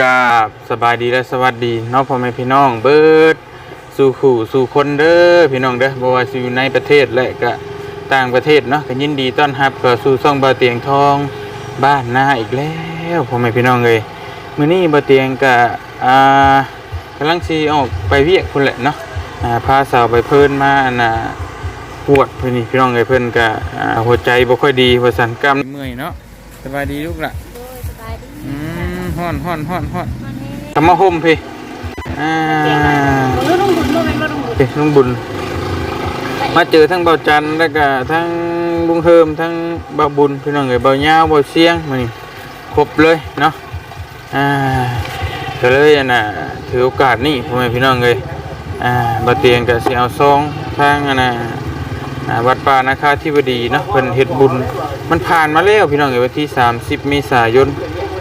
กราบสบายดีและสวัสดีเน้องพ่อแม่พี่น้องเบิดสู่ขู่สู่คนเด้อพี่น้องเด้อบ่ว่าสิอยู่ในประเทศและก็ต่างประเทศเนาะก็ยินดีต้อนรับเข้าสู่ช่องบ่าเตียงทองบ้านนาอีกแล้วพ่อแม่พี่น้องเอ้ยมื้อนี้บ่าเตียงก็อ่ากำลังสิออกไปเวียกพุ่นแหละเนาะอ่าพาสาวไปเพิ่นมาอันน่ะปวดเพิ่นนี่พี่น้องเอ้ยเพิ่นก็อ่าหัวใจบ่ค่อยดีว่าซั่นกล้ามเมื่อยเนาะสบายดีลูกล่ะ โดยสบายดี อืม ฮ้อนฮ้อนฮ้อนฮ้อนมาเน่ทำมาห่มพี่อ่าบ่รู้ต้องบุญบ่แม่นบ่ต้องบุญพี่ลุงบุญ มาเจอทั้งเบาจันทร์แล้วก็ทั้งลุงเฮิมทั้งเบาบุญพี่น้องเอ๋ยเบาเงาเบาเสียงมานี่ครบเลยเนาะอ่าก็เลยอันน่ะถือโอกาสนี่พ่อแม่พี่น้องเลยอ่าบาเตียงกับเสียเอาซองทางอันน่ะอ่าวัดป่านาคาธิบดีเนาะเพิ่นเฮ็ดบุญ มันผ่านมาแล้วพี่น้องเอ๋ยวันที่ 30 เมษายน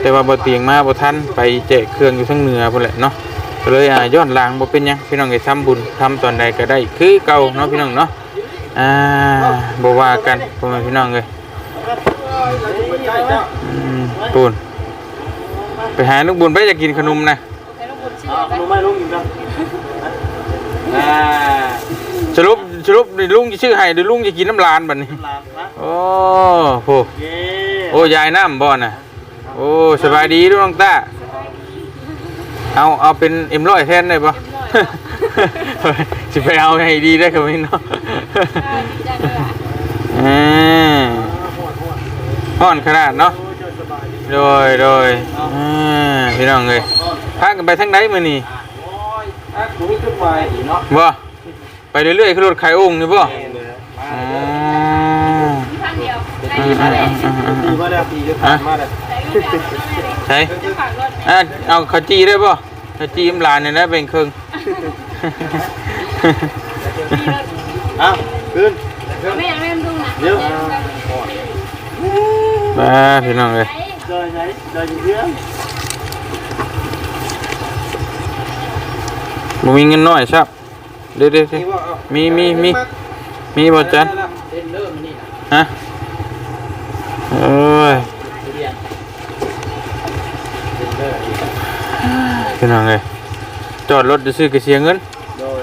แต่ว่าบ่เตียงมาบ่ทันไปแจกเครื่องอยู่ทั้งเหนือพุ่นแหละเนาะก็เลยอ่าย้อนหลังบ่เป็นหยังพี่น้องก็ทำบุญทำตอนใดก็ได้คือเก่าเนาะพี่น้องเนาะอ่าบ่ว่ากันพ่อแม่พี่น้องเอ้ยอืมปูนไปหาลูกบุญไปจะกินขนมนะให้ต้องบุญชื่อเอาไม่ลุงอีกครับอ่าสรุปสรุปนี่ลุงจะชื่อให้หรือลุงจะกินน้ำลานบัดนี้ลามนะโอ้โหเย้โอ้ยายน้ำบ่น่ะ โอ้สบายดีลูกน้องตาเอาเอาเป็นเอ็มร้อยแทนได้ปะสิไปเอาให้ดีได้ครับพี่น้องได้เลยล่ะอ่าห้อนขนาดเนาะโอ้ยสบายดีโดยโดยอ่าพี่น้องเลยพากันไปทางไหนมื้อนี้โอ้ยอะกูไม่ขึ้นมาอีกเนาะบ่ไปเรื่อยๆคือรถไข่องค์นี่บ่มาอ๋อ มีทางเดียวได้อ่ายินอ่ามาเลยอ่าอ่าปีมาแล้วปีจะผ่านมาแล้วได้ยินแล้วใช่จะฝากรถไหมอะเอาข้าวจีได้บ่ข้าวจีมหลานเนี่ยนะเป็นครึ่งอ้าวขึ้นแม่แม่ดูนะเดี๋ยวมาพี่น้องเลยเดินไหนเดินอยู่เพื่อนบ่มีเงินน้อยครับเดี๋ยวๆนี่ว่าเอาๆมีมีมีมีบ่จันเล่นเริ่มนี่นะฮะโอ้ย เรียนเล่นเริ่ม พี่น้องเลยจอดรถจะซื้อก็เสียเงิน โดย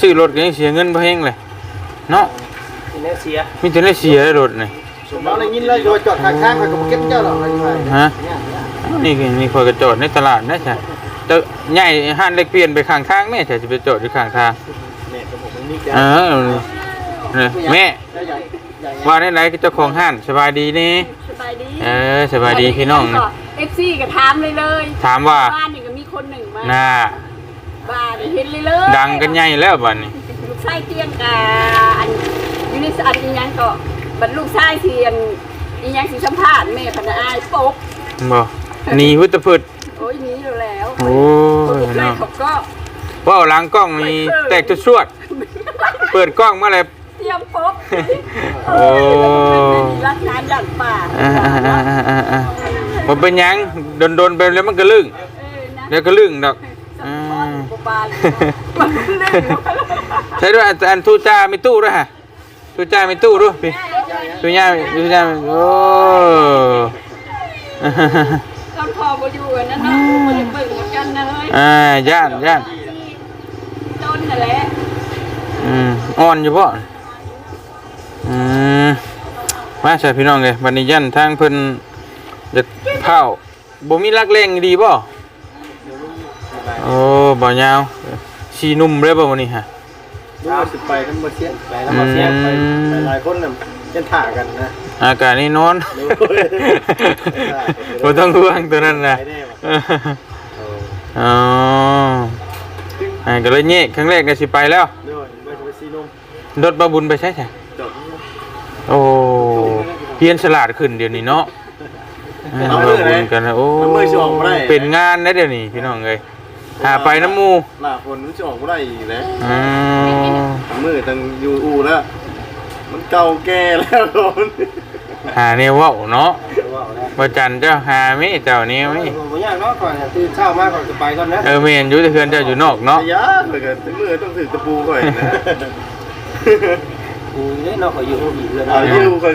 ซื้อรถก็ยังเสียเงินบ่แฮงเลยเนาะทีนี้เสียมีแต่ได้เสียรถนี่เราได้ยินแล้วโดยจอดข้างๆไปกับเก็บเจ้าหรอกอะไรไปฮะนี่คือนี่คอยก็จอดในตลาดนะจ้ะจะใหญ่ห้านเล็กเปลี่ยนไปข้างทางแม่จ้ะจะไปจอดอยู่ข้างทางเนี่ยกับผมนี่เออเนี่ยแม่ใหญ่ใหญ่ว่าได้ไหนก็เจ้าของห้านสบายดีนี่สบายดีเออสบายดีพี่น้องนะเอฟซีก็ถามเลยเลยถามว่าบ้านนี่ก็มี คนหนึ่งมาน่าบ้านเห็นเลยเลยดังกันใหญ่แล้วบัดนี้ลูกชายเตียงกาอันยูนิสอันอีหยังก็บัดลูกชายเทียนอีหยังสิสัมภาษณ์แม่พนอายปกบ่หนีพุทธพืชโอ้ยหนี้อยู่แล้วโอ้ยลูกชายเนาะเขาก็ว่าวหลังกล้องนี่แตกจะชวด เปิดกล้องมาเลยเตรียมปกโอ้รักงานดังป่าอ่าอ่าอ่าอ่าอ่าอ่าผมเป็นหยังโดนๆไปแล้วมันก็ลึง เออนะแล้วก็ลึงดอกสัอ่มพราปบาลมันเล่นใช่ด้วยอันอันทูจ้ามีตู้ด้วยฮะทูจ้ามีตู้ด้วยพี่ทูจ้าทูจ้าโอ้ตอนพอมาอยู่อันนั้นเนาะมันจะเบิ่งเหมือนกันนะเฮ้ยอ่าย่านย่านจนนั่นแหละอืมอ่อนอยู่ป่ะอืมมาใช่พี่น้องเลยวันนี้ยันทางเพิ่นจะเผาบ่มีรักแรงดีป่ะ โอ้บ่ยาวสีนุ่มเลยป่ะวันนี้ฮะดูว่าสิไปทั้งหมดเสียไปทั้งหมดเสียไปไปหลายคนน่ะยันถ่ากันนะอากาศนี่นอนโอ้ยบ่ต้องห่วงตัวนั้นนะไปแน่ว่ะอ๋ออ่าก็เลยเงี้ยครั้งแรกก็สิไปแล้วด้วยไม่จะไปซีนมรถบาบุญไปใช่ใช่จบโอ้เพียนฉลาดขึ้นเดี๋ยวนี้เนาะอ่าเอาบามือไหนบุญกันนะโอ้เอามือสิออกบ่ได้เป็นงานนะเดี๋ยวนี้พี่น้องเอ้ย หาไปน้ำหมูหน้าฝนมันจะออกไม่ได้อีกแล้วอ๋อมือตั้งอยู่อูแล้ว มันเก่าแก่แล้วโดนหาเนี่ยเว่าเนาะว่าแล้วบ่จันเจ้าหามิเจ้านี้มิผมอยากเนาะก่อนตื่นเช้ามากก่อนจะไปก่อนนะเออเมนอยู่แต่เฮือนเจ้าอยู่นอกเนาะยาเลยกันมือต้องถือตะปูก่อนนะกูเนี่ยเนาะเขาอยู่ห้องอีกเลยเอาที่ดูก่อน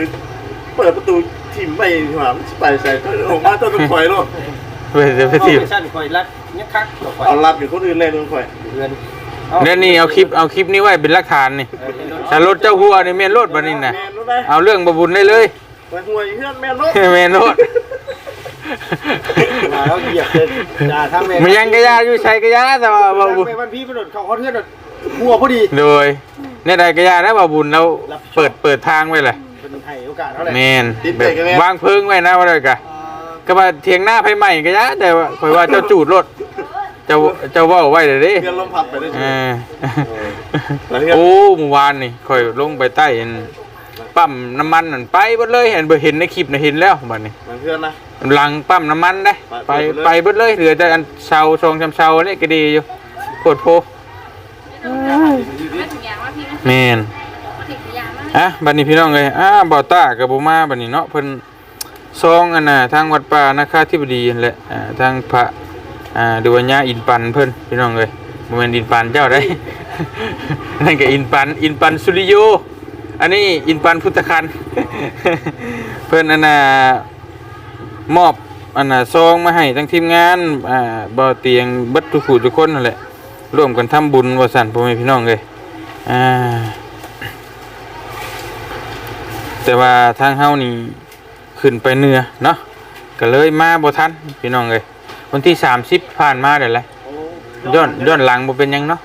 เปิดประตูทิ่มไปหวามไปใส่ออกมาต้องต้องถอยหรอกไปไปเดี๋ยวไปทีบชั่นคอยรัก เนี่ยคักต่อไปเอารับอยู่คนอื่นเลยลุงข่อยเดือนแล้วนี่เอาคลิปเอาคลิปนี้ไว้เป็นหลักฐานนี่ถ้ารถเจ้าหัวนี่แม่นรถบัดนี้น่ะแม่นรู้ไหมเอาเรื่องบ่บุญได้เลย ไปห่วยเพื่อนแม่นรถแม่นรถมาแล้วเหยียบเลยอย่าทำแม่มันยังกระยาอยู่ใช้กระยาแต่ว่าบ่บุญไปวันพี่ไปโดดเขาเขาเทือนโดดหัวพอดีโดยในใดกระยานะบ่บุญเราเปิดเปิดทางไว้เลยเป็นให้โอกาสเท่าไหร่แม่นแบบวางเพิงไว้นะว่าเลยกะ ก็ว่าเถียงหน้าไผใหม่กระยาแต่ว่าข่อยว่าเจ้าจูดรถเจ้าเจ้าเว้าไว้เด้อเด้เพื่อนลมพัดไปได้เอใช่อโอ้เมื่อวานนี่ข่อยลงไปใต้อันปั๊มน้ำมันนั่นไปเบิดเลยเห็นบ่เห็นในคลิปน่ะเห็นแล้วบัดนี้มันเพื่อนนะ หลังปั๊มน้ำมันได้ ไปไปไปเบิดเลยเหลือแต่อันเชาชองชำเชานี่ก็ดีอยู่โคตรโพแม่นอะบัดนี้พี่น้องเอ้ยอ่าบ่าวต้ากับบ่มาบัดนี้เนาะเพิ่น ซองอันน่ะทางวัดป่านาคาธิบดีนั่นแหละอ่าทางพระอ่าดูวัญญาอินปันเพิ่นพี่น้องเอ้ยบ่แม่นอินปันเจ้าได้ นั่นก็อินปันอินปันสุริโยอันนี้อินปันพุทธคัน เพิ่นอันน่ะมอบอันน่ะซองมาให้ทั้งทีมงานอ่าบ่อเตียงเบัดทุกผู้ทุกคนนั่นแหละร่วมกันทำบุญว่าสั่นพ่อแม่พี่น้องเอ้ยอ่าแต่ว่าทางเฮานี่ ขึ้นไปเหนือเนาะก็เลยมาบ่ทันพี่น้องเอ้ยวันที่30ผ่านมาได้แหละย้อนย้อนหลังบ่เป็นหยังเนาะ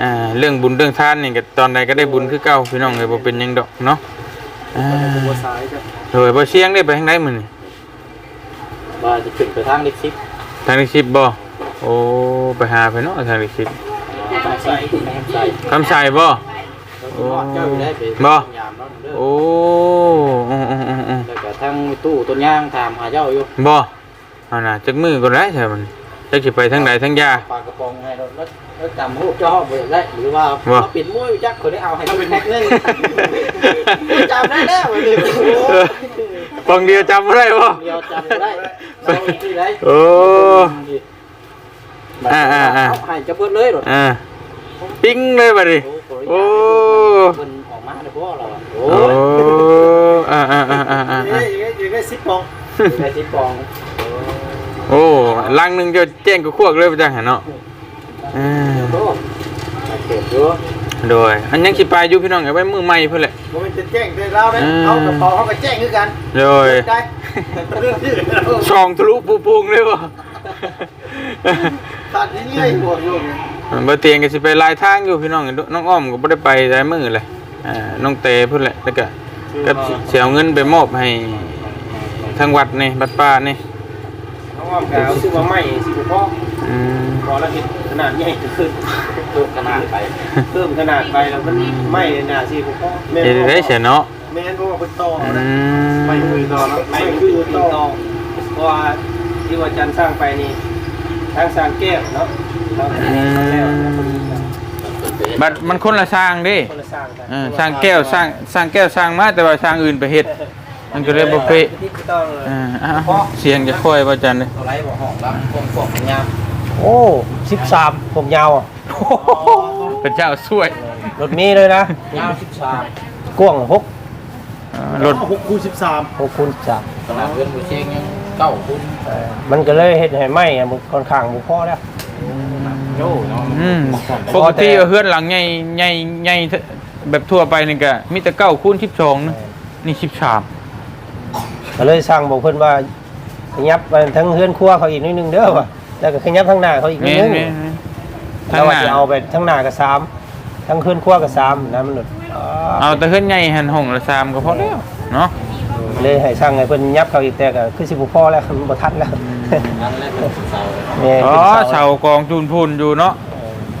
อ่าเรื่องบุญเรื่องทานนี่ก็ตอนใดก็ได้บุญคือเก่าพี่น้องเอ้ยบ่เป็นหยังดอกเนาะอ่าหัวซ้ายครับโดยบ่เสียงได้ไปทางใดมื้อนี่ว่าจะขึ้นไปทางเล็กซิปทางที่สิบบ่โอ้ไปหาไปเนาะทางที่สิบทางซ้ายทางซ้ายคำใส่บ่โอ้เจ้าอยู่ได้ไปบ่ ยามเนาะเด้อโอ้อืมอืมอืมอืมแล้วก็ทางตู้ต้นย่างถามหาเจ้าอยู่บ่เอาน่ะจักมือก็ได้ใช่มันจักสิไปทางใดทางยาปลากระป๋องให้เราแล้วแล้วจำรูปเจ้าบ่ได้หรือว่าว่าเราปิดมุ้ยจักคนได้เอาให้เราเป็นแพ็คนึงจำได้แล้วเลยฟองเดียวจำบ่ได้บ่เดียวจำได้เราที่ไหนโอ้ อ่าอ่าอ่าเให้จะเบิดเลยหรอ อ่าปิ้งเลยบัดนี้ โอ้เพิ่นออก มาได้บ่เราอะโอ้โอ้อ่าอ่าอ่าอ่าอ่ายอยู่ได้สิบปองได้สิบปองโอ้ลังหนึงจะแจ้งกับพวกเลยบ่จังหั่นเนาะอ่าโอ้เก็บอยู่โดย อันยังสิไปอยู่พี่น้องเอาไว้มือใหม่เพิ่นแหละบ่มันจะแจ้งได้แล้วนะอืม เอากระเป๋าเขาก็แจ้งคือกันโดยได้เรื่องที่เราช่องทะลุปูพุงเลยบ่ขาดนี่เลยบ่อยู่เนี่ยบ่เตียงก็สิไปหลายทางอยู่พี่น้องน้องอ้อมก็บ่ได้ไปหลายมื้อเลย อ่าน้องเตพุ่นแหละแล้วก็ก็สิเอาเงินไปมอบให้ทางวัดนี่วัดป่านี่น้องอ้อมกาวซื้อมาใหม่สิบ่พออืมพอแล้วเห็นขนาดใหญ่ขึ้นเพิ่มขนาดไปเพิ่มขนาดไปแล้วมันไหม้หน้าสิบ่พอแม่นเฮ็ดได้เสียเนาะแม่นบ่ว่าเพิ่นต่ออืนะมไม่คุยต่อแล้วไม่คือต่อเพราะว่าที่ว่าจันทร์สร้างไปนี่ทางสร้างแก้วเนาะเราอืม บัดมันคนละสร้างเด้คนละสร้างกันเออสร้างแก้วสร้างสร้างแก้วสร้างมาแต่ว่าสร้างอื่นไปเฮ็ดมันก็เลยบ่เป๊ะที่ต้องเลยอ่าอ้าวเสียงจะค่อยบ่จันเลยเอาไรบ่ห้องรับพวกพวกยามโอ้สิบสามผมยาวอะพระเจ้าช่วยรถมีเลยนะยาวสิบสามกว้างหกอ่ารถหกคูณสิบสามหกคูณสามขนาดเพื่อนผู้เชียงยังเก้าคุณเออมันก็เลยเห็ดให้ไหมอะมันค่อนข้างบุพอแล้ว โย่เนาะอืมปกติเฮือนหลังใหญ่ใหญ่ใหญ่แบบทั่วไปนี่ก็มีแต่9คูณ12นะนี่13ก็เลยสร้างบอกเพิ่นว่าขยับไปทั้งเฮือนครัวเขาอีกนิดนึงเด้อว่ะแล้วก็ขยับทั้งหน้าเขาอีกนิดแม่นึนงแม่นแม่นแล้ทางวหว่าน้าจะเอาไปทั้งหน้ากับสามทั้งเฮือนครัวกับสามนะมันหลุดอ๋อเอาแต่เฮือนใหญ่หันห้องละ3ก็พอแล้วเนาะเลยให้สร้างให้เพิ่นยับเขาอีกแต่ก็คือสิบุพอแล้วมันบ่ทันแล้ว นั่นแหละเป็นเสาแม่อ๋อป็นเสากองจูนพูนอยู่เนาะ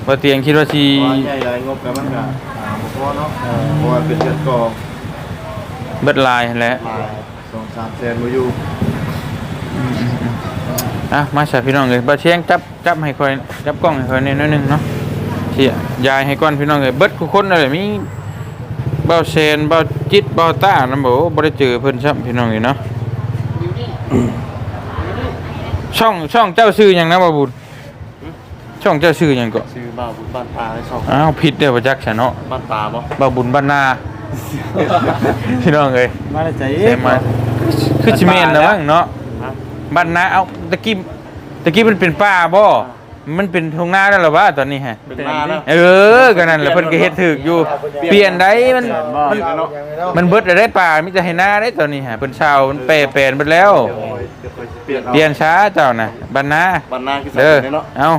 บ่เตียงคิดว่าสิใหญ่เลยงบกับมันก็อ่าบ่พอเนาะเพราะว่าเป็นเงินกองเบิดลายหั่นแหละ มาสองสามแสนมาอยู่อะมาซะพี่น้องเอ้ยบ่เชียงจับจับให้ค่อยจับกล้องให้ค่อยนิดนึงเนาะสิยายให้ก่อนพี่น้องเอ้ยเบิดทุกคนนั่นแหละมีเบาเซนเบาจิตเบาต้านะบอกว่าบ่ได้เจอเพิ่นซ้ำพี่น้องนี่เนาะ ช่องช่องเจ้าชื่อหยังนะบ่บุญช่องเจ้าชื่อหยังก็ซื้อบ้าบุญบ้านปลาให้ช่องอ้าวผิดเด้อบ่จักซะเนาะบ้านปลาบ่บ่บุญบ้านนาพี่น้องเอ้ยมาได้ใจใช่มาคือสิแม่นนะมั้งเนาะบ้านนาเอาตะกี้ตะกี้มันเป็นป่าบ่ มันเป็นทุ่งนาแล้วเหรอวะตอนนี้ฮะ เป็นมาแล้ว เออก็นั่นแหละเพิ่นก็เฮ็ดถูกอยู่ เปลี่ยนได้มันมันเนาะมันเบิดได้ป่ามีแต่ให้หน้าได้ตอนนี้ฮะเพิ่นชาวมันแปรแปลนเบิดแล้วเปลี่ยนเปลี่ยนช้าเจ้าน่ะบรรณาบรรณาคือเด้อเนาะ เอ้า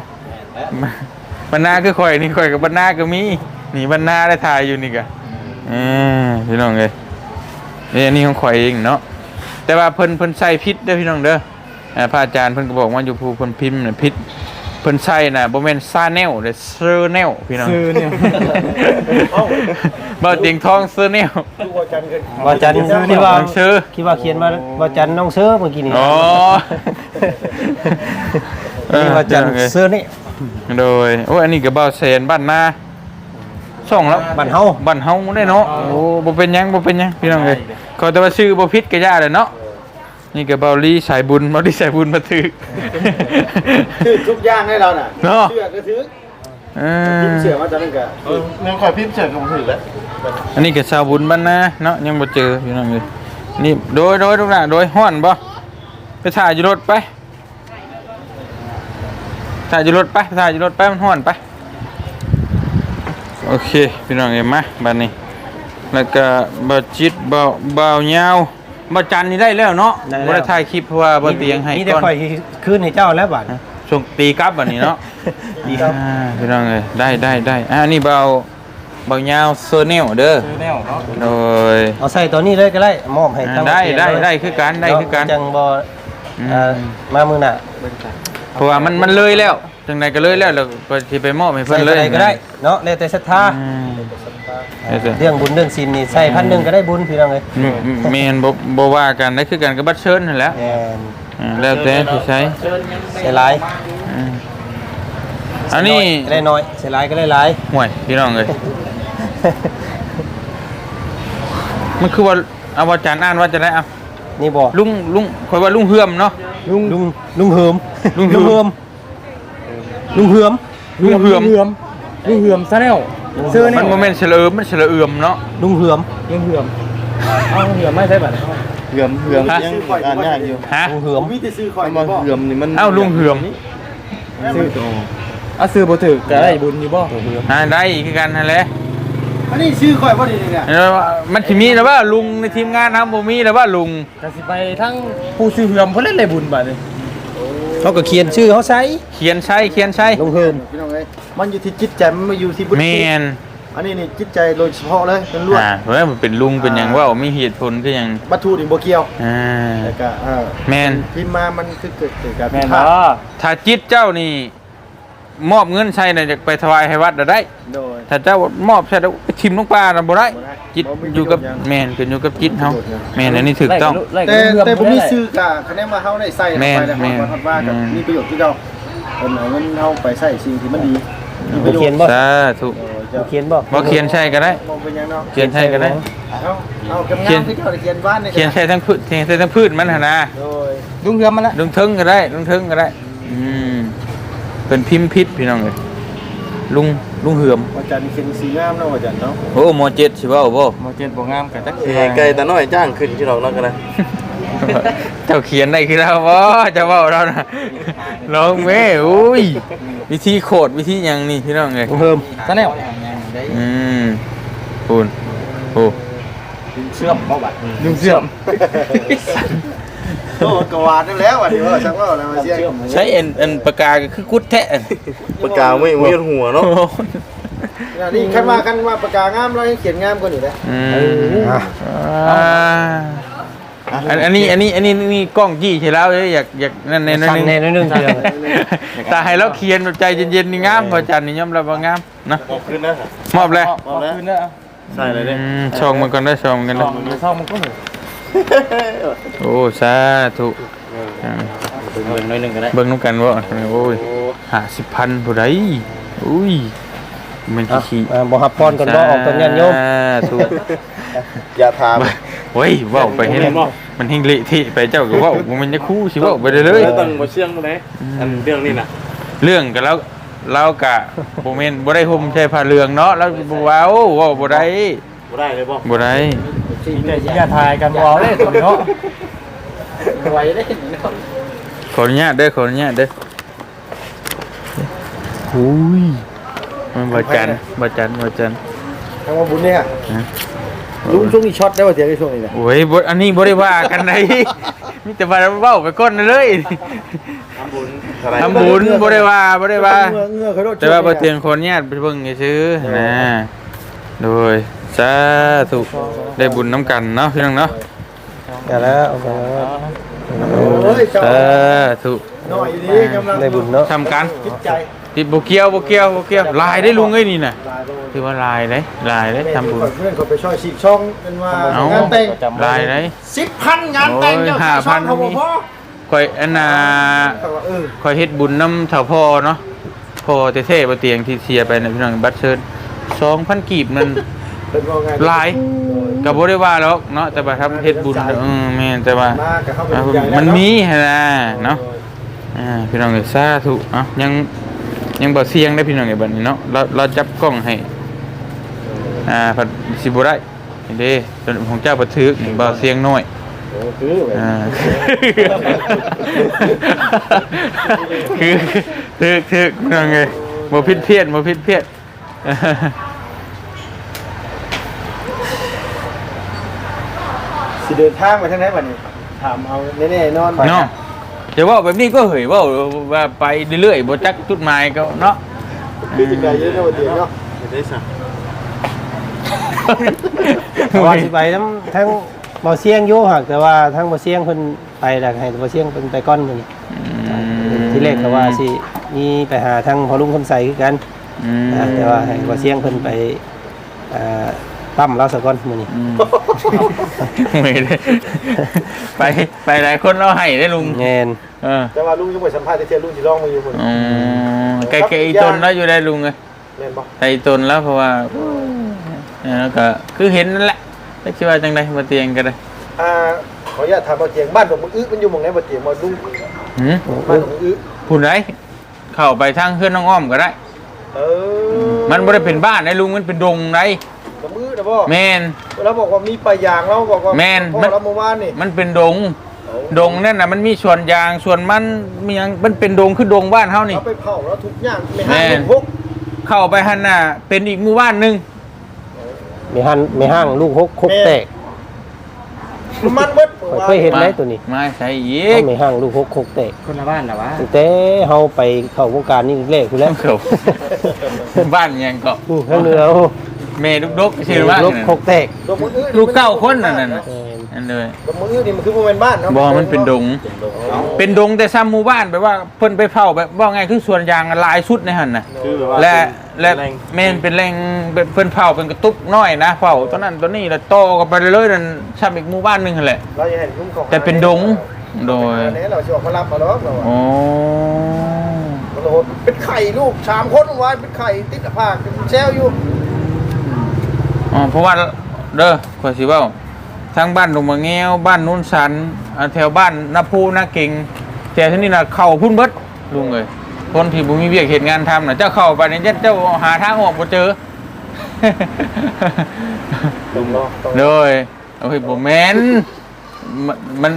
บรรณาคือข่อยนี่ข่อยกับบรรณาก็มีนี่บรรณาได้ถ่ายอยู่นี่กะเออพี่น้องเอ้ยนี่อันนี้ของข่อยเองเนาะแต่ว่าเพิ่นเพิ่นใส่พิษเด้อพี่น้องเด้ออ่าพระอาจารย์เพิ่นก็บอกว่าอยู่ภูเพิ่นพิมพ์น่ะพิษ เพิ่นใส่น่ะบ่แม่นซาแนลแต่เซอร์แนลพี่น้องซื้อเนี่ยบ่เตียงทองเซอร์แนลว่าจันทร์คิดว่าน้องเชื่อคิดว่าเขียนว่าว่าจันทร์น้องเสือเมื่อกี้นี่อ๋อนี่ว่าจันทร์เสือนี่ โดยโอ้ยอันนี้ก็บ่าวแสนบ้านนาช่องแล้วบ้านเฮา บ้านเฮาได้เนาะโอ้บ่เป็นหยังบ่เป็นหยังพี่น้องเอ้ยขอแต่ว่าชื่อบ่ผิดก็ย่าเลยเนาะ นี่ก็เบาลีสายบุญเบาลีสายบุญมาถือถือทุกอย่างให้เราน่ะเนาะเชื่อก็ถือเอพิมอพ์เชื่อมาจากนั้นก็เออเนี่ยคอยพิมพ์เฉยกับผมถือแล้วอันนี้ก็ชาวบุญบ้านนาเนาะยังบ่เจอพี่น้องเอ้ยนี่โดยโดยทุกหน้าโดยฮ้อนบ่ไปถ่ายอยู่รถไปถ่ายอยู่รถไปถ่ายอยู่รถไปมันฮ้อนไปโอเคพี่น้องเอ็มมาบัดนี้แล้วก็บาจิตเบาเบายาว บาจันนี่ได้แล้วเนาะบ่ได้ถ่ายคลิปเพราะว่าบ่เตียงให้นี่ได้ก่อนค่อยคืนให้เจ้าแล้วบาดช่วงตีกลับบัดนี้เนาะ ดีครับอ่าพี่น้องเอ้ยได้ได้ได้อ่านี่เบาเบายาวโซเนลเด้อซื้อแนวเนาะโดยเอาใส่ตัวนี้เลยก็ได้มอบให้อ่าทั้งได้เสียได้เลยได้คือกันได้คือกันจังบ่อืมเอ่อมามื้อหน้าเพราะว่ามันมันเลยแล้วจังใดก็เลยแล้วแล้วก็สิไปมอบให้เพิ่ใส่นเลเท่ายใดก็ได้เนาะแล้วแต่ศรัทธาอืม เอาเถอะเรื่องบุญเรื่องศีลนี่ใส่พันหนึงก็ได้บุญพี่น้องเอ้ยอืมอืมแม่นบ่บ่ว่ากันได้คือกันกับบัตรเชิญนั่นแหละแม่นอ่าแล้วแต่สิใช้ใส่หลายอืมอันนี้ใส่ได้น้อยใส่หลายก็ได้หลายห่วยพี่น้องเลยมันคือว่าเอาว่าจานอ่านว่าจะได้เอานี่บ่ลุงลุงคอยว่าลุงเฮือมเนาะลุงลุงลุงเหิมลุงเหิมลุงเหิมลุงเฮือมลุงเหือมซะแล้ว ซื้อมัเนี่ยนโมเมนต์เฉลิมมันเฉลิมเนาะลุงเหิมลุงเหือมเอาเหือมไม่ใช่บัตรเหือมเหือมยังอ่านยากอยู่ฮะลุงเหิมมีแต่ซื้อคอยเอามาบ่เหือมนี่มันเอ้าลุงเฮือมซื้ออะซื้อบ่ถือก็ได้บุญอยู่บ่อ่าได้อีกคือกันนั่นแหละอันนี้ซื้อคอยบ่ดีเนี่ยแล้วมันสิมีแล้วว่าลุงในทีมงานนะบ่มีแล้วว่าลุงก็สิไปทั้งผู้ซื้อเหือมเพิ่นเล่นได้บุญบัดนี้ เขาก็เขียนชื่อเขาใส่เขียนใช้เขียนใช้ลุงเหิมพี่น้องเอ้ยมันอยู่ที่จิตใจมันไม่อยู่ที่บุญแมนอันนี้นี่จิตใจโดยเฉพาะเลยเป็นล้วนอ่าเฮ้ยมันเป็นลุงเป็นหยังว่ามีเหตุผลคือหยังวัตถุนี่บ่เกี่ยวอ่าแต่ก็เออแมนพิมพ์มามันคือเกิดเกิดการแม่นพลาบ่ดถ้าจิตเจ้านี่ มอบเงินใช้น่ะจะไปถวายให้วัดน่ะได้ โดย ถ้าเจ้ามอบใช่แล้วไปทิมลงปลาน่ะบ่ได้ บ่ได้จิตบ่มีอยู่กับประโยชน์หยัง แม่นขึ้นอยู่กับจิตเฮาประโยชน์หยังแม่นอันนี้ถูกต้อง ไล่แต่กับเหือแต่ผมมีได้ซื้อกะคะแนนว่าเฮาได้ใส่ลงแม่ไปนแล้วแม่นเฮาว่ากับแม่น มีประโยชน์ที่เราเพิ่นเอาเงินเฮาไปใส่สิ่งที่มันดีมีประโยชเขียนน์บ่สาธุโดยเจ้าเขียนบ่บ่เขียนใช่ก็ได้ มองเป็นหยังเนาะ เขียนใช่ก็ได้ เอาเอากำเขีงายนมที่เจ้าได้เขียนบ้านนี่เขียนใช่ทั้งพืชเขียนใช่ทั้งพืชมันหั่นนะโดยลุงเหือมมาแล้วลุงเทิงก็ได้ลุงเทิงก็ได้ อืม เป็นพิมพ์พิษพี่น้องเอ้ยลุงลุงเหือมอาจารย์เขียนสีงามเนาะอาจารย์เนาะโอ้หมอเจ็ดสิเว้าบ่หมอเจ็ดบ่งามก็จักเอ้ยไก่ตาน้อยจ้างขึ้นที่เราแล้วกันนะเจ้าเขียนได้คือเราบ่เจะเว้าเรานะลองแม่อุ้ยวิธีโคดวิธีหยังนี่พี่น้องเอ้ยลุงเหิมซะแล้วอืมปูนโอ้ เชื่อมบ่บัดลุงเสื่อม โตกวาดนั่นแล้วอันนี้ว่าจังว่าอะไรมาเสียงใช้เอ็นเอ็นปากกาก็คือกุดแทะปากกาไม่ไม่ยนหัวเนาะนี่คันว่าคันว่าปากกางามเราให้เขียนงามกว่านี้เด้อืมอ่าอันอันนี้อันนี้อันนี้นี่กล้องจี้ใช่แล้วเอ้ยอยากอยากนั่นในนั่นสั่นแน่นิดนึงเดียวตาให้เราเขียนแบบใจเย็นๆนี่งามพอจันนี่ย่อมรับว่างามนะขึ้นนะมอบเลยมอบแล้วคืนแล้วใส่เลยเด้อืมช่องมันก่อนได้ช่องมันกันช่ได้องมันช่องมันก็เหรอ โอ้สาธุอ่าเบิ่งหน่อยหนึงก็ได้เบิ่งน้ำกันว่โอ้ยห้าสิบพันผู้ใดอุ้ยมันขี้ขี้อ่าบ่ฮับพรก่อนบ่ออกตอนยันโยมสุอย่าถามเฮ้ยว้าไปเห็นมันหิงละที่ไปเจ้าก็ว้าบ่มันจะคู่สิว้าไปเลยแล้วต้องมาเชื่องตรงไหนอันเรื่องนี้นะเรื่องกันแล้วเรากะบ่แม่นบ่ได้ห่มใช่ผ้าเหลืองเนาะแล้วบ่ว้าเว้าบ่ได้บ่ได้เลยบ่บ่ได้ แต่อย่าถ่ายกันบ่เลยตัวเนาะไว้ได้ขออนุญาตเด้อขออนุญาตเด้ออุ้ยมันบ่จันบ่จันบ่จันทางว่าบุญเนี่ยลุงช่วงนี้ช็อตได้ว่าเดี๋ยวในช่วงนี้นะโอ้ยบ่อันนี้บ่ได้ว่ากันไดมีแต่ว่าเว้าไปก่อนเลยทำบุญอะไรทำบุญบ่ได้ว่าบ่ได้ว่าเงื่อเงื่อเขาโดนแต่ว่าบ่เตียงคนญาติไปเบิ่งซื้อๆนะโดย สาธุได้บุญน้ำกันเนาะพี่น้องเนาะแต่แล้วเอาไปแล้วเฮ้ยสาธุหน่อยดีกำลังได้บุญเนาะทำกันคิดใจติดบ่เกี่ยวบ่เกี่ยวบ่เกี่ยวลายได้ลุงเอ้ยนี่น่ะถือว่าลายเด้ลายเด้ทำบุญเพื่อนเขาไปช่วยฉีกช่องเป็นว่าเอางานแต่งลายเด้สิบพันงานแต่งเจ้าโอ้ยห้าพันเขาบอกพ่อข่อยอันน่ะเขาว่าเออข่อยเฮ็ดบุญน้ำเฒ่าพ่อเนาะพ่อเท่ๆบ่เตียงที่เสียไปน่ะพี่น้องบัตรเชิญ2,000กีบนั่น เป็นว่าไงหลายก็บ่ได้ว่าหรอกเนาะแต่ว่าทำเฮ็ดบุญเออแม่นแต่ว่ามากกับเขาเป็นอ่าใหญ่แล้วมันเาะมีหั่นน่ะเนาะ อ่าพี่น้องเอ้ยสาธุเอ้ายังยังบ่เสี่ยงได้พี่น้องเอ้ยบัดนี้เนาะเราเราจับกล้องให้อ่าพัดสิบ่ได้นี่เด้จนของเจ้าบ่ถึกนี่บ่เสี่ยงน้อยโอ้คือแบบอ่าคือถึกถึกพี่น้องเอ้ยบ่ผิดเพี้ยนบ่ผิดเพี้ยน สิเดินทางไปทางไหนบัดนี้ถามเอาแน่ๆนอนเนาะจะว่าแบบนี้ก็เหยว่าว่าไปเรื่อยๆบ่จักจุดหมายก็เนาะคือจิตใจเยอะเนาะเดี๋ยวเนาะได้สั่งแต่ว่าสิไปทั้งทั้งบ่เสียงอยู่หักแต่ว่าทั้งบ่เสียงเพิ่นไปแล้วก็ให้บ่เสียงเพิ่นไปก่อนมื้อนี้ที่แรกก็ว่าสิมีไปหาทั้งพอลุงคำใสคือกันอืมนะแต่ว่าให้บ่เสียงเพิ่นไปเอ่อ ปั๊มเราซะก่อนมื้อนี้อืมไม่ได้ไปไปหลายคนเราให้ได้ลุงแม่นเออแต่ว่าลุงยังบ่สัมภาษณ์แต่เทียลุงสิร้องมาอยู่พุ่นอ๋อไกลๆอีตนแล้วอยู่ได้ลุงไงแม่นบ่ไกลอีตนแล้วเพราะว่าเออแล้วก็คือเห็นนั่นแหละไม่คิดว่าจังไดมาเตียงก็ได้อ่าขออนุญาตถามบ่เตียงบ้านดอกมึงอึมันอยู่หม่องไหนบ่เตียงบ่ลุงหืมบ้านดอกมึงอึผู้ใดเข้าไปทางเพื่อนน้องอ้อมก็ได้ เออ มันบ่ได้เป็นบ้านได้ลุงมันเป็นดงได ดอกมึงอึนะบ่แม่น เราบอกว่ามีปลายางเราบอกว่าแม่นพ่อมัน เราเมื่อวานนี่มันเป็นดงดงนั่นน่ะมันมีส่วนยางส่วนมันมีหยังมันเป็นดงคือดงบ้านเฮานี่ เราไปเผาแล้วทุกอย่างไม่แม่ห้ามนพกเข้าไปหันน่ะเป็นอีกหมู่บ้านหนึงมีหันมีห้างลูกหกคกแตก มันเบิดข้อยเคยเห็นได้ตัวนี้ มาใส่อีเขากมีห้างลูกหกคกแตกคนละบ้านเหรอวะตั้งแต่เฮาไปเข้าวงการนี่แรกอยู่แล้วเขา บ้านหยังก็นี่ข้างเหนือโอ้ เมดุกดกชื่อว่าลูกคกแตกดอกมึงอึลูกเก้าคนนั่นน่ะแม่นอันเลยดอกมึงอึนี่มันคือบ่แม่นบ้านเนาะบ่มันเป็นดง เป็นดงแต่ซ้ำหมู่บ้านแบบว่าเพิ่นไปเผาแบบว่าไงคือส่วนยางหลายชุดในหั่นน่ะ คือแบบว่าและและแรงแม่นเป็นแรงเป็นเพิ่นเผาเป็นกระตุกน้อยนะเผาตัวนั้นตัวนี้แล้วโตกันไปเรื่อยๆนั่นซ้ำอีกหมู่บ้านหนึงหั่นแหละ เราจะเห็นลุงเขาแต่เป็นดงโดยอันนี้เราจะออกมารับมาแล้วเราโอ้เราเป็นไข่ลูกสามคนไว้เป็นไข่ติดผ้าเป็นแซวอยู่ อ๋อเพราะว่าเด้อขอยสิเว้าทางบ้านดงมะแงวบ้านนุ่นสันอ่าแถวบ้านนาภูนาเก่งแต่ที่นี่น่ะเข้าพุ่นเบิดลุงเอ้ยคนที่บ่มีเวียกเฮ็ดงานทำน่ะเจ้าเข้าไปนี่เจ้าหาทางออกบ่เจอลุงเนาะโดยโอ้ยบ่แม่นมันมัน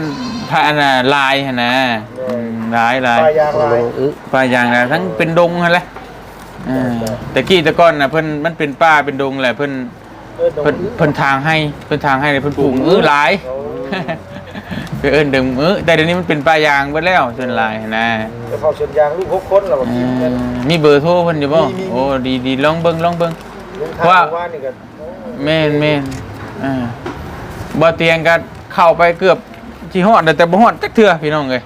พาน่ะลายหั่นน่ะอืมลายลายปลายางลายลงอึป่าอย่างน่ะทั้งเป็นดงหั่นแหละอ่าแต่กี้แต่ก่อนน่ะเพิ่นมันเป็นป่าเป็นดงแหละเพิ่น เออดอกเพิ่นมึงอึเพิ่นทางให้เพิ่นทางให้เพิ่นปลูกอื้อหลายไปเอิ้นดึงมื้อแต่เดี๋ยวนี้มันเป็นป่ายางเบิดแล้วส่วนหลายนะจะเข้าสวนยางลูกหกคนเราเอ่กินกันอมีเบอร์โทรเพิ่นอยู่บ่มีมีโอ้ดีดีลองเบิ่งลองเบิ่งลุงทางว่าว่านี่กันแม่นแม่นอ่าบ่เตียงก็เข้าไปเกือบสิฮอดแต่บ่ฮอดจักเทื่อพี่น้องเอ้ย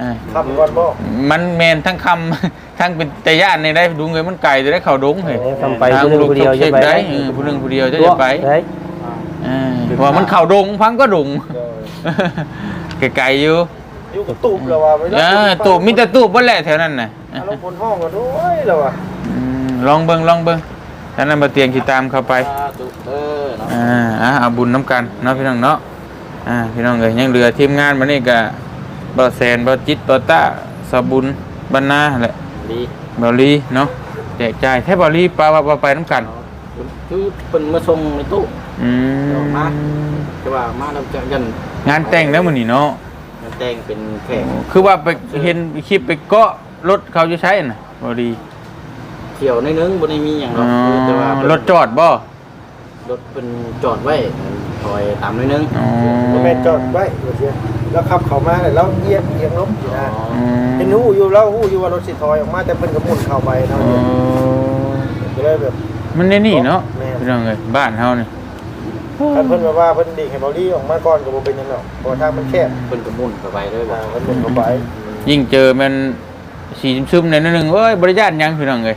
อ่าทำก่อนบ่มันแม่นทั้งคำ ทั้งเป็นแต่ย่านนี่ได้ดูเงยมันไกลจะได้เข้าดงเฮ้ยทำไปผู้หนึงผู้เดียวเช็จะคไปได้เออผู้หนึงผู้เดียวจะจะไปได้อ่าเพราะว่ามันเข้าดงพังก็ดงไกลๆอยู่อยู่กับตูบเราว่าไม่เออตูบมีแต่ตูบบ่แหละแถวนั้นน่ะเราบนห้องกันด้วยเราอะอืมลองเบิ่งลองเบิ่งท่านนั้นบ่เตียงสิตามเข้าไปเออเนาะอ่าอะเอาบุญน้ำกันเนาะพี่น้องเนาะอ่าพี่น้องเอ้ยยังเหลือทีมงานมานี่ก็บ่แซนบ่จิตบ่ต้าสะบุญบรรณาแหละ ดีบอลลีเนาะแจกจ่ายแท้บอลลีปลาปลาไปน้ำกันคือเป็นมาส่งในตู้อืมเอามาจะว่ามาแล้วจะยันงานแต่งแล้วมันนี่เนาะมันแดงเป็นแขกคือว่าไปเห็นคลิปไปเกาะรถเขาจะใช้น่ะแบ่ดีเที่ยวในอยนึงบ่ได้มีหยังหรอ๋อกอแต่ว่ารถจอดบ่รถเป็นจอดไว้ถอยตามหนิดนึงอ๋อบ่แม่นจอดไว้ว่าเสีย แล้วขับเข้ามาแล้วเราเอียงเอียงลบอยู่นะอืมเห็นฮู้อยู่แล้วฮู้อยู่ว่ารถสิถอยออกมาแต่เพิ่นก็หมุนเข้าไปเนาะอ๋อก็เลยแบบ มันในนี่เนาะแม่นพี่น้องเอ้ยบ้านเฮานี่ท่านเพิ่นว่าว่าเพิ่นดีให้เบาลี่ออกมาก่อนก็บ่เป็นหยังหรอกเพราะว่าทางมันแคบเพิ่นก็หมุ่นเข้าไปเลยอ่าว่าเพิ่นหมุนเข้าไปยิ่งเจอมันสีซึมๆในนิดนึงเอ้ยบริญาตหยังพี่น้องเอ้ย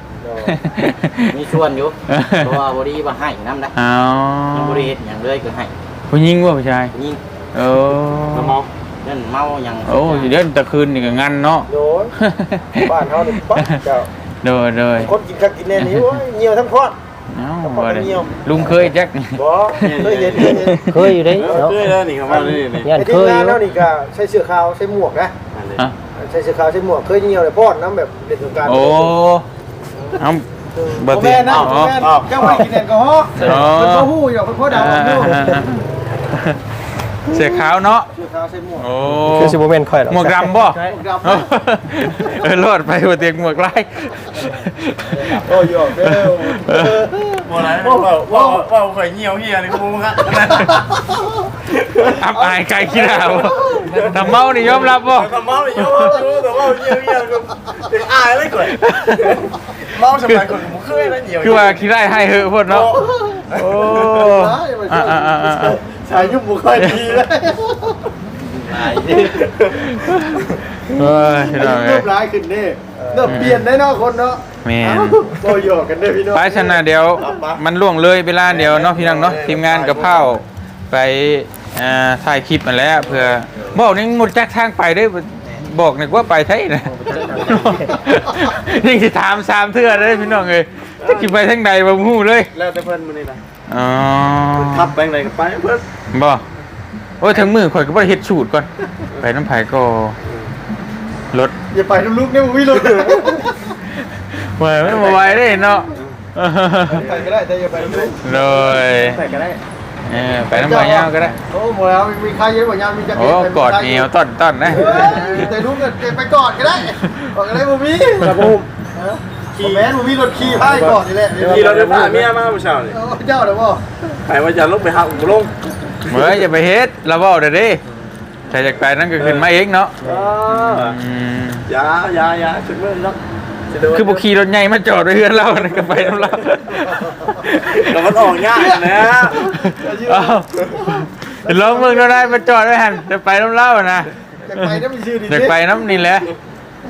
มีชวนอยู่เพราะว่าบ่ได้ว่าให้นำได้เอายังบ่ได้เฮ็ดหยังเลยก็ให้ผู้หญิงว่าผู้ชายยิ่งโอ้เมา นั่นเมาหยังโอ้สิเดินตะคืนนี่ก็งันเนาะโดนบ้านเฮานี่ปั๊บเจ้าโดยโดยคนกินคักกินแน่นี่โอ้ยเหี่ยวทั้งพอดเอ้าต้องบ่บอกได้เงียบลุงเคยจักบ่เคยเห็นเคยเห็นเคยอยู่เด้เนาะเอ้ยแล้วนี่เข้ามาเลยนี่ยันไอ้เคที่ยองานยู่เฮานี่ก็ใส่เสื้อขาวใส่หมวกนะอะใส่เสื้อขาวใส่หมวกเคยเหี่ยวเลยพอดน้ำแบบเล่นสงกรารโอ้เอาบ่บ่ติแม่นนะอ๋บ่อแม่นเจ้าไว้กินแอลกอฮอล์อ๋อเพิ่นบ่ฮู้อยู่เพิ่นบ่เดาออกอยู่ เสียขาวเนาะเสื้อขาวใส่หมวก โอ้คือสิบ่แม่นข่อยหรอกหมวกดำบ่ใช่หมวกดำ เออรอดไปบ่เตียงหมวกลายโอ้ยอกเด้อบ่ไรว่าว่าว่าข่อยเหี่ยวเฮียนี่กูมึงฮะอับอายไกลขี้หน้าบ่ทำเมานี่ยอมรับบ่ทำเมาเลยเยอะมากรู้แต่ว่าเหี่ยวเหี่ยวก็เด็กอายเลยข่อยเมาสมัยคนกูเคยนะเหี่ยวคือว่าขี้ได้ให้เหอะพ่นเนาะโอ้อ่าอ่าอ่าอ่า ชายยุ่งบุค่อยดีเลยเฮ้ยพี่น้องเริ่เอ้ยมร้ายขึ้นนี่เริ่มเปลี่ยนได้เนาะคนเนาะแม่นโอ้ยอกกันเด้อพี่น้อง ไปชนะเดี๋ยวมันล่วงเลยเวลาเดี๋ยวเนาะพี่น้องเนาะทีมงานกับเผาไปอ่าถ่ายคลิปมาแล้วเพื่อบอกนี่หมดจักทางไปได้อบอกนึกว่าไปไทยนะนี่สิถามสามเทื่อเลยพี่น้องเอ้ยจะกินไปทางใดบ่ฮู้เลย แล้วแต่เพิ่นมื้อนี้นะ อ๋อขับไปไหนก็ไปเพิ่นบ่โอ้ยทั้งมือข่อยก็บ่ได้เฮ็ดสูตรก่อน ไปน้ำไผก็รถอย่าไปน้ำลูกเนี่ยมึงวิ่งรถไว้ไม่มาไว้ได้เนาะไปก็ได้แต่อย่าไปน้ำลูกเลยไปก็ได้เออไปน้ำมันยาวก็ได้ โอ้หมดแล้วมีใครเยอะกว่ายามมีจักรโอ้กอดเหนียวต้อนต้อนนะแต่ลูกก็ไปกอดก็ได้กอดก็ได้บุมีครับผม ขี่แม่บุมีรถขี่พายกอดนี่แหละขี่รถไฟฟ้าเมียมาเมื่อเช้านี่โอ้เจ้าเด้อบ่ใครว่าจะลงไปหักลงเมื่ออย่าไปเฮ็ดเราเว้าเด้อเดิถ้าอยากไปนั่นก็ขึ้นมาเองเนาะอ่าอืมยายายาขึ้นเมื่อแล้วคือบ่ขี่รถใหญ่มาจอดไว้เฮือนเรานั่นก็ไปน้ำเราแต่มันออกยากนะเอ้าลองเบิ่งเราได้มาจอดไว้หั่นจะไปน้ำเล่านะอยากไปน้ำมีชื่อดีอยากไปน้ำนี่แหละ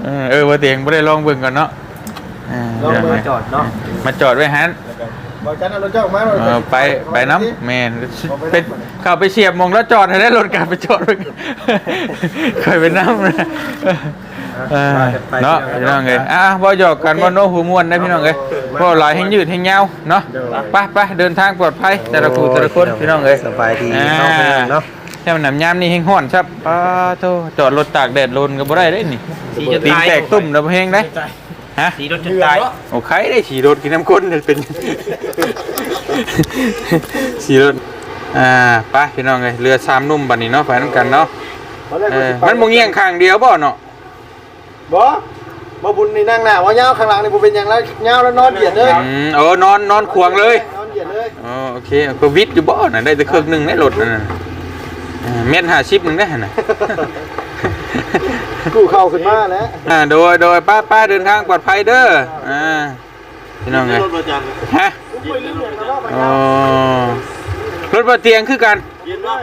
เออเออว่าเตียงไม่ได้ลองเบิ่งก่อนเนาะเออลองดี๋ยวมือให้จอดเนาะ มาจอดไว้ฮันบอกจันเอารถเจ้าออกมาเออไปไปน้ำแมนเป็นเข้าไปเสียบมองแล้วจอดให้ได้รถกลับไปจอดไว้เคยไปน้ำนะเออเนาะพี่น้องเอ้ยอะบ่หยอกกันบ่โน้หูม่วนนะพี่น้องเอ้ยบ่หลายให้ยืดให้ยาวเนาะไปไปเดินทางปลอดภัยแต่ละคู่แต่ละคนพี่น้องเอ้ยสบายดีอ่าเนาะพี่น้องเนาะแค่มันหนำยามนี่แห้งห้อนครับป้าโตจอดรถตากแดดลนก็บ่ได้เด้นี่ตีนแตกตุ่มแล้วบ่แห้งได้ ฮะ สีรถจนตาย โอ้ใครได้ขี่รถกินน้ำข้นเนี่ยเป็นขี่รถอ่าไปพี่น้องเลยเรือสามนุ่มบัดนี้เนาะไปน้ำกันเนาะเออมันบ่เงี้ยงข้างเดียวบ่เนาะบ่บ่บุญนี่นั่งหน้าว่ายาวข้างหลังนี่บ่เป็นหยังแล้วยาวแล้วนอนเหยียดเลยอืมโอ้นอนนอนควงเลยนอนเหยียดเลยอ๋อโอเคก็วิทย์อยู่บ่น่ะได้แต่เครื่องหนึงในรถนั่นน่ะเออเม็ด50นึงได้หั่นน่ะ กู้เข้าขึ้นมาแล้วอ่าโดยโดยป้าป้าเดินทางปลอดภัยเด้ออ่าพี่น้องไงรถประจันฮะอ๋อรถบนเตียงคือกันยินว่า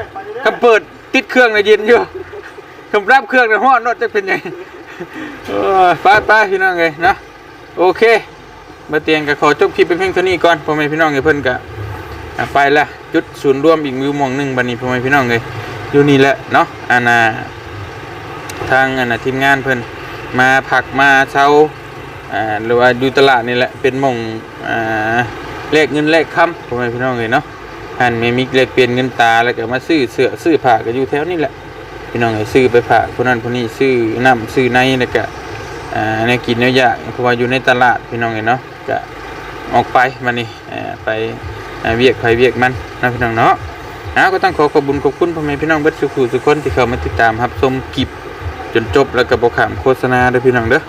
ถ้าเปิดติดเครื่องในะเย็นอยู่คำรับเครื่องในะห้อนรถจะเป็นไงเออไป้าป้าพี่น้องไงนะโอเคบนเตียงก็ขอจบคลิปเป็นเพียงเท่านี้ก่อนพ่อแม่พี่น้องไงเพิ่นก็อะไปละจุดศูนย์รวมอีกมือหมองหนึ่งบันนี้พ่อแม่พี่น้องไงอยู่นี่แหละเนาะอันน่ะ ทางอันนะทีมงานเพิ่นมาผักมาเช่าอ่าหรือว่าอยู่ตลาดนี่แหละเป็นหม่องอ่าแลกเงินแลกคำพ่อแม่พี่น้องเลยเนาะหันเมมิกแลกเปลี่ยนเงินตาแล้วก็มาซื้อเสื้อซื้อผ้าก็อยู่แถวนี้แหละพี่น้องเลยซื้อไปผ้าคนนั้นคนนี้ซื้อน้ำซื้อในแล้วก็อ่าในกินเนื้อยางเพราะว่าอยู่ในตลาดพี่น้องเลยเนาะก็ออกไปมานี่ไปเวียกไผเวียกมันนะพี่น้องเนาะนะก็ต้องขอขอบคุญขอบคุณพ่อแม่พี่น้องเบิดสุขุสุกคนที่เข้ามาติดตามครับชมคลิป จนจบแล้วก็บ่ขามโฆษณาเด้อพี่น้องเด้อ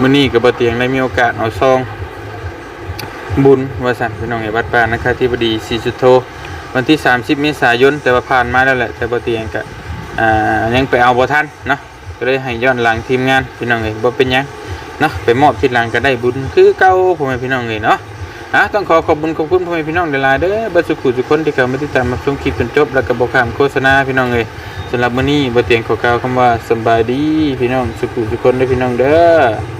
มื้อนี้ก็บ่เตียงได้มีโอกาสเอาซอง บุญวสั่นพี่น้องไอ้วัดปานนะคะที่บดีสีสุโธวันที่ 30 เมษายน แต่ว่าผ่านมาแล้วแหละ แต่บ่เตียงก็อ่ายังไปเอาบ่ทันเนาะก็เลยให้ย้อนหลังทีมงานพี่น้องเอ้ยบ่เป็นหยังเนาะไปมอบทีหลังก็ได้บุญคือเก่าพ่อแม่พี่น้องเอ้ยเนาะ อะต้องขอขอบคุณขอบคุณพ่อแม่พี่น้องเดลาเด้อบัสุขุสุคนที่เข้ามาติดตามมาชมคลิปจนจบแล้วก็บ่ข้ามโฆษณาพี่น้องเลยสำหรับมื้อนี้บ่เตียงขอกล่าวคำว่าสบายดีพี่น้องสุขุสุคนเด้อพี่น้องเด้อ